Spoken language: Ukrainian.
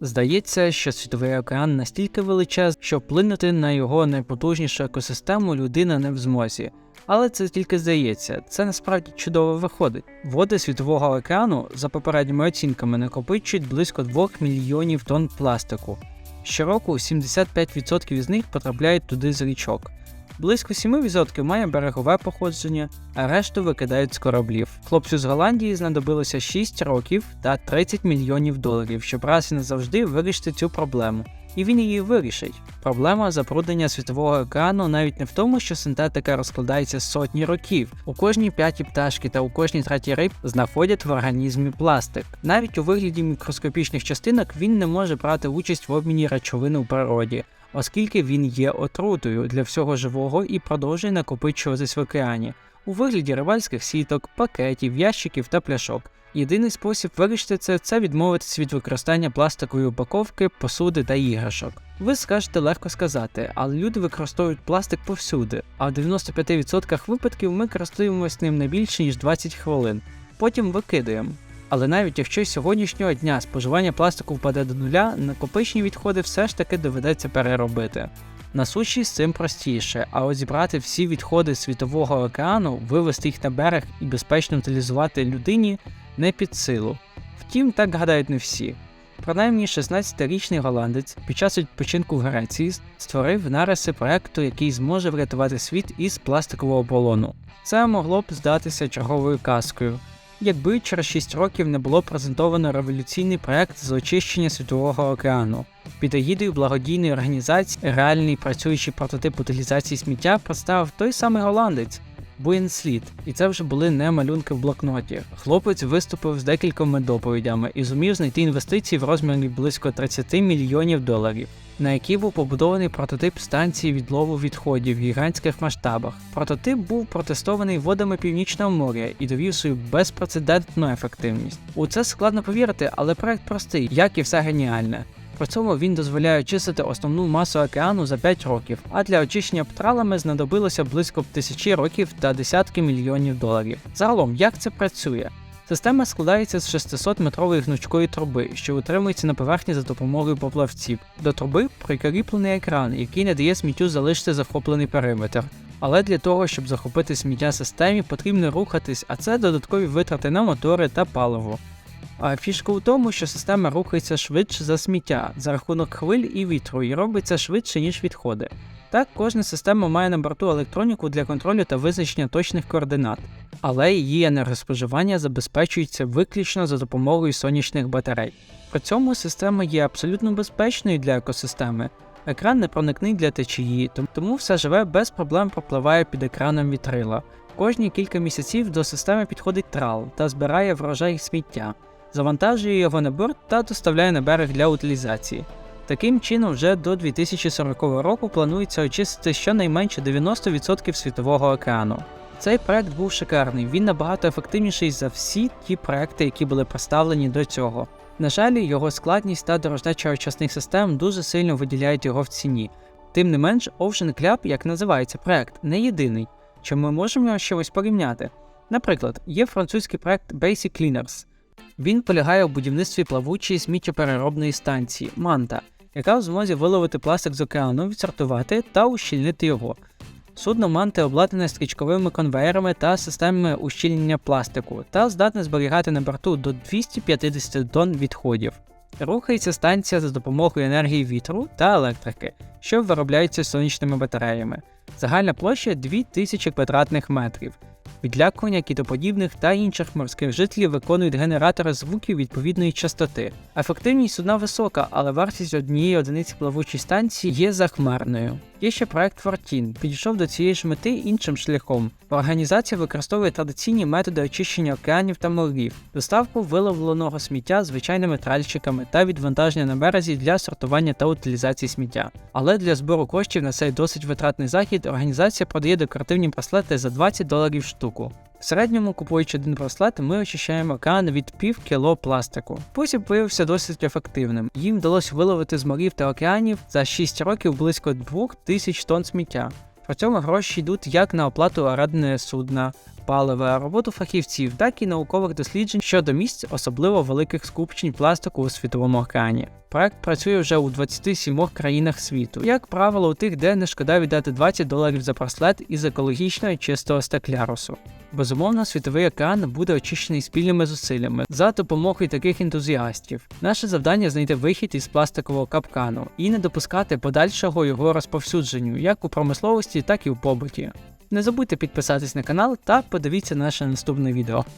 Здається, що світовий океан настільки величезний, що вплинути на його найпотужнішу екосистему людина не в змозі. Але це тільки здається, це насправді чудово виходить. Води світового океану, за попередніми оцінками, накопичують близько 2 мільйонів тонн пластику. Щороку 75% з них потрапляють туди з річок. Близько 7% має берегове походження, а решту викидають з кораблів. Хлопцю з Голландії знадобилося 6 років та 30 мільйонів доларів, щоб раз і назавжди вирішити цю проблему. І він її вирішить. Проблема забруднення світового океану навіть не в тому, що синтетика розкладається сотні років. У кожній п'ятій пташки та у кожній третій риб знаходять в організмі пластик. Навіть у вигляді мікроскопічних частинок він не може брати участь в обміні речовин у природі оскільки він є отрутою для всього живого і продовжує накопичуватись в океані у вигляді рибальських сіток, пакетів, ящиків та пляшок. Єдиний спосіб вирішити це це відмовитись від використання пластикової упаковки, посуди та іграшок. Ви скажете легко сказати, але люди використовують пластик повсюди, а в 95% випадків ми користуємося ним не більше ніж 20 хвилин, потім викидаємо. Але навіть якщо з сьогоднішнього дня споживання пластику впаде до нуля, накопичені відходи все ж таки доведеться переробити. На суші з цим простіше, а от зібрати всі відходи світового океану, вивезти їх на берег і безпечно утилізувати людині не під силу. Втім, так гадають не всі. Принаймні 16-річний голландець під час відпочинку в Греції створив нариси проекту, який зможе врятувати світ із пластикового полону. Це могло б здатися черговою казкою, якби через 6 років не було презентовано революційний проект з очищення світового океану. Під егідою благодійної організації реальний працюючий прототип утилізації сміття представив той самий голландець. Буєн Слід, і це вже були не малюнки в блокноті. Хлопець виступив з декількома доповідями і зумів знайти інвестиції в розмірі близько 30 мільйонів доларів, на які був побудований прототип станції відлову відходів в гігантських масштабах. Прототип був протестований водами Північного моря і довів свою безпрецедентну ефективність. У це складно повірити, але проект простий, як і все геніальне. При цьому він дозволяє очистити основну масу океану за 5 років, а для очищення птралами знадобилося близько тисячі років та десятки мільйонів доларів. Загалом, як це працює? Система складається з 600-метрової гнучкої труби, що утримується на поверхні за допомогою поплавців. До труби прикріплений екран, який не дає сміттю залишити захоплений периметр. Але для того, щоб захопити сміття системі, потрібно рухатись, а це додаткові витрати на мотори та паливо. А фішка у тому, що система рухається швидше за сміття за рахунок хвиль і вітру і робиться швидше, ніж відходи. Так, кожна система має на борту електроніку для контролю та визначення точних координат, але її енергоспоживання забезпечується виключно за допомогою сонячних батарей. При цьому система є абсолютно безпечною для екосистеми. Екран не проникний для течії, тому все живе без проблем пропливає під екраном вітрила. Кожні кілька місяців до системи підходить трал та збирає врожай сміття завантажує його на борт та доставляє на берег для утилізації. Таким чином, вже до 2040 року планується очистити щонайменше 90% світового океану. Цей проект був шикарний, він набагато ефективніший за всі ті проекти, які були представлені до цього. На жаль, його складність та дорожнеча очисних систем дуже сильно виділяють його в ціні. Тим не менш, Ocean Club, як називається проект, не єдиний, що ми можемо його щось порівняти. Наприклад, є французький проект Basic Cleaners. Він полягає у будівництві плавучої сміттєпереробної станції Манта, яка в змозі виловити пластик з океану, відсортувати та ущільнити його. Судно манти обладнане стрічковими конвеєрами та системами ущільнення пластику та здатне зберігати на борту до 250 тонн відходів. Рухається станція за допомогою енергії вітру та електрики, що виробляються сонячними батареями. Загальна площа 2000 квадратних метрів. Відлякування кітоподібних та інших морських жителів виконують генератори звуків відповідної частоти. Ефективність судна висока, але вартість однієї одиниці плавучої станції є захмарною. Є ще проект Фортін, підійшов до цієї ж мети іншим шляхом. Організація використовує традиційні методи очищення океанів та морів, доставку виловленого сміття звичайними тральщиками та відвантаження на березі для сортування та утилізації сміття. Але для збору коштів на цей досить витратний захід організація продає декоративні браслети за 20 доларів штуку. В середньому, купуючи один браслет, ми очищаємо океан від пів кіло пластику. Спосіб виявився досить ефективним. Їм вдалося виловити з морів та океанів за 6 років близько 2000 тонн сміття. При цьому гроші йдуть як на оплату оренди судна, палива, роботу фахівців, так і наукових досліджень щодо місць особливо великих скупчень пластику у світовому океані. Проект працює вже у 27 країнах світу, як правило, у тих, де не шкода віддати 20 доларів за браслет із екологічно чистого стеклярусу. Безумовно, світовий океан буде очищений спільними зусиллями за допомогою таких ентузіастів. Наше завдання знайти вихід із пластикового капкану і не допускати подальшого його розповсюдженню як у промисловості, так і у побуті. Не забудьте підписатись на канал та подивіться наше наступне відео.